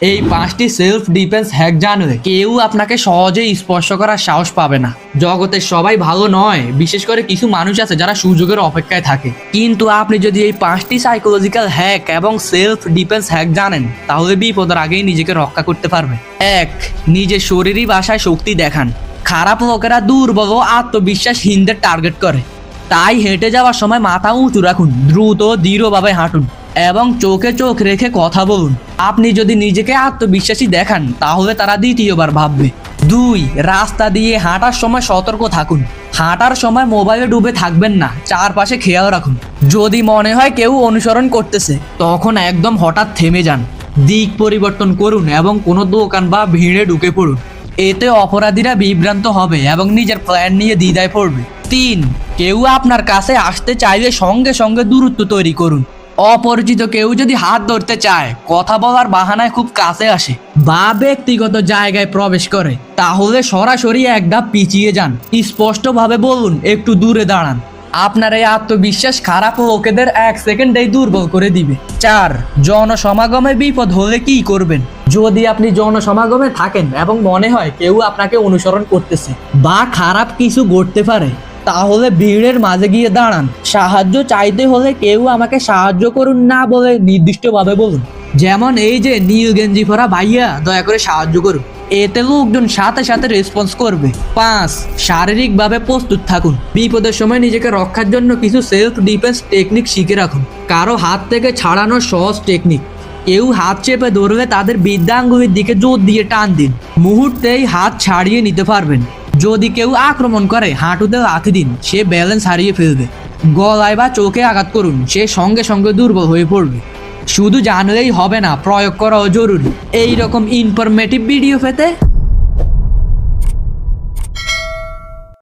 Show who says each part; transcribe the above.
Speaker 1: এই পাঁচটি self defence hack জানলে কেউ আপনাকে সহজেই স্পর্শ করার সাহস পাবে না। জগতের সবাই ভালো নয়, বিশেষ করে কিছু মানুষ আছে যারা সুযোগের অপেক্ষায় থাকে। কিন্তু আপনি যদি এই পাঁচটি সাইকোলজিক্যাল হ্যাক এবং সেলফ ডিফেন্স হ্যাক জানেন, তাহলে বিপদের আগেই নিজেকে রক্ষা করতে পারবে এক, নিজের শরীরী ভাষায় শক্তি দেখান। খারাপ লোকেরা দুর্বল ও আত্মবিশ্বাসহীনদের টার্গেট করে। তাই হেঁটে যাওয়ার সময় মাথা উঁচু রাখুন, দ্রুত, দৃঢ়ভাবে হাঁটুন। এবং চোখে চোখ রেখে কথা বলুন। আপনি যদি নিজেকে আত্মবিশ্বাসী দেখান, তাহলে তারা দ্বিতীয়বার ভাববে। দুই, রাস্তা দিয়ে হাঁটার সময় সতর্ক থাকুন। হাঁটার সময় মোবাইলে ডুবে থাকবেন না, চারপাশে খেয়াল রাখুন। যদি মনে হয় কেউ অনুসরণ করতেছে, তখন একদম হঠাৎ থেমে যান। দিক পরিবর্তন করুন এবং কোনো দোকান বা ভিড়ে ঢুকে পড়ুন। এতে অপরাধীরা বিভ্রান্ত হবে এবং নিজের প্ল্যান নিয়ে দ্বিধায় পড়বে। তিন, কেউ আপনার কাছে আসতে চাইলে সঙ্গে সঙ্গে দূরত্ব তৈরি করুন। অপরিচিত কেউ যদি হাত ধরতে চায়, কথা বলার বাহানায় খুব কাছে আসে। বা ব্যক্তিগত জায়গায় প্রবেশ করে, তাহলে সরাসরি এক ধাপ পিছিয়ে যান। স্পষ্টভাবে বলুন, একটু দূরে দাঁড়ান। আপনার এই আত্মবিশ্বাস খারাপ লোকেদের এক সেকেন্ডেই দুর্বল করে দিবে। চার, জনসমাগমে বিপদ হলে কি করবেন? যদি আপনি জনসমাগমে থাকেন এবং মনে হয় কেউ আপনাকে অনুসরণ করতেছে, বা খারাপ কিছু ঘটতে পারে তাহলে ভিড়ের মাঝে গিয়ে দাঁড়ান। সাহায্য চাইতে হলে কেউ আমাকে সাহায্য করুন না বলে নির্দিষ্টভাবে বলুন। যেমন এই যে নীল গেঞ্জি পরা ভাইয়া, দয়া করে সাহায্য করুন। এতে লোকজন সাথে সাথে রেসপন্স করবে। পাঁচ, শারীরিকভাবে প্রস্তুত থাকুন। বিপদের সময় নিজেকে রক্ষার জন্য কিছু সেলফ ডিফেন্স টেকনিক শিখে রাখুন। কারও হাত থেকে ছাড়ানোর সহজ টেকনিক কেউ হাত চেপে ধরলে তাদের বৃদ্ধাঙ্গুলির দিকে জোর দিয়ে টান দিন। মুহূর্তেই হাত ছাড়িয়ে নিতে পারবেন। যদি কেউ আক্রমণ করে হাঁটুতে লাথি দিন সে ব্যালেন্স হারিয়ে ফেলবে। গলায় বা চোখে আঘাত করুন, সে সঙ্গে সঙ্গে দুর্বল হয়ে পড়বে। শুধু জানলেই হবে না, প্রয়োগ করাও জরুরি। এইরকম ইনফরমেটিভ ভিডিও পেতে